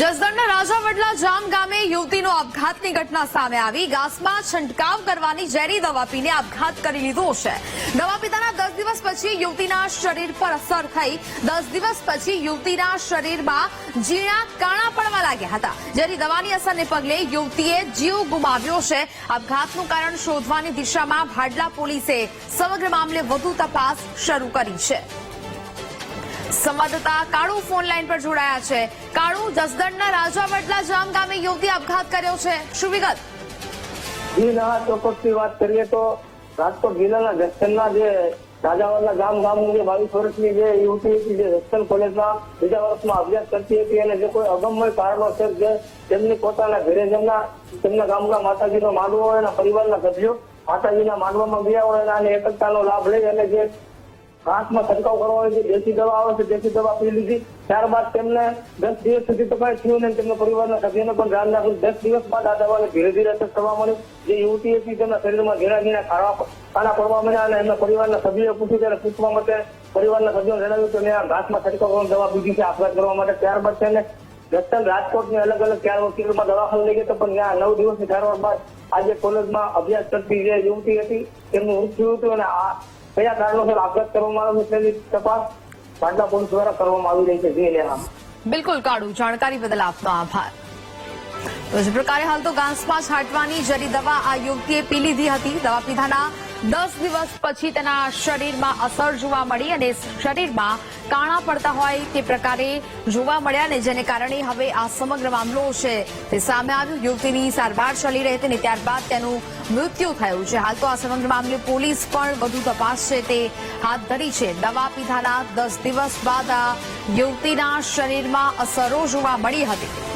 જસદણના રાજાવડલા જામ ગામે યુવતીનો આપઘાતની ઘટના સામે આવી. ગાસમાં છંટકાવ કરવાની ઝેરી દવા પીને આપઘાત કરી લીધો છે. દવા પીતાના દસ દિવસ પછી યુવતીના શરીર પર અસર થઈ. દસ દિવસ પછી યુવતીના શરીરમાં ઝીણા કાણા પડવા લાગ્યા હતા. જેની દવાની અસરને પગલે યુવતીએ જીવ ગુમાવ્યો છે. આપઘાતનું કારણ શોધવાની દિશામાં ભાડલા પોલીસે સમગ્ર મામલે વધુ તપાસ શરૂ કરી છે. સંવાદદાતા કાળુ ફોન લાઈન પર જોડાયા છે. કાળુ, જસદણના રાજાવડલા જામ ગામે યુવતી આપઘાત કર્યો છે. શું વિગત? જી ના ચોક્કસથી વાત કરીએ તો રાજકોટ જિલ્લાના જસદણના જે રાજાવાલા ગામ ગામની જે બાવીસ વર્ષની જે યુવતી હતી જે જસદણ કોલેજના બીજા વર્ષમાં અભ્યાસ કરતી હતી અને જે કોઈ અગમ્ય કારણોસર જે તેમની પોતાના ઘરે જેમના તેમના ગામના માતાજીનો માનવો હોય અને પરિવારના સભ્યો માતાજીના માનવામાં ગયા હોય અને એકતાનો લાભ લઈ અને જે ઘાસમાં છંટકાવ કરવા હોય છે દેશી દવા આવે છે, દેશી દવા પી લીધી. ત્યારબાદ તેમને દસ દિવસ સુધી તો કઈ થયું ને તેમના પરિવારના સભ્યોને પણ ધ્યાન રાખ્યું દસ દિવસ બાદ આ દવાને ધીરે ધીરે અસર થવા મળી જે યુવતી હતી તેમના શરીરમાં ઘેરા ઘેરા ખાવા ખાના પડવા મળ્યા અને એમના પરિવારના સભ્યોએ પૂછ્યું, ત્યારે પૂછવા માટે પરિવારના સભ્યોને જણાવ્યું કે મેં આ ઘાસમાં છંટકાવ કરવાની દવા પીધી છે આપઘાત કરવા માટે. ત્યારબાદ તેને જસદણ રાજકોટની અલગ અલગ ચાર હોસ્પિટલમાં દવાખાને લઈ ગયા પણ ત્યાં નવ દિવસની સારવાર બાદ આજે કોલેજમાં અભ્યાસ કરતી જે યુવતી હતી, તેમનું મૃત્યુ હતું અને આ કયા કારણોસર આપઘાત કરવામાં આવ્યો છે તપાસ પાટલા પોલીસ દ્વારા કરવામાં આવી રહી છે. જી બિલકુલ કાળુ. જાણકારી બદલ આપનો આભાર. તો જે પ્રકારે હાલ તો ઘાસપાસ છાંટવાની જરી દવા આ યુવતીએ પી લીધી હતી. દવા પીધાના દસ દિવસ પછી તેના શરીરમાં અસર જોવા મળી અને શરીરમાં કાણા પડતા હોય તે પ્રકારે જોવા મળ્યા ને જેને કારણે હવે આ સમગ્ર મામલો છે તે સામે આવ્યો. યુવતીની સારવાર ચાલી રહી હતી ને ત્યારબાદ તેનું મૃત્યુ થયું છે. હાલ તો આ સમગ્ર મામલે પોલીસ પણ વધુ તપાસ છે તે હાથ ધરી છે. દવા પીધાના દસ દિવસ બાદ આ યુવતીના શરીરમાં અસરો જોવા મળી હતી.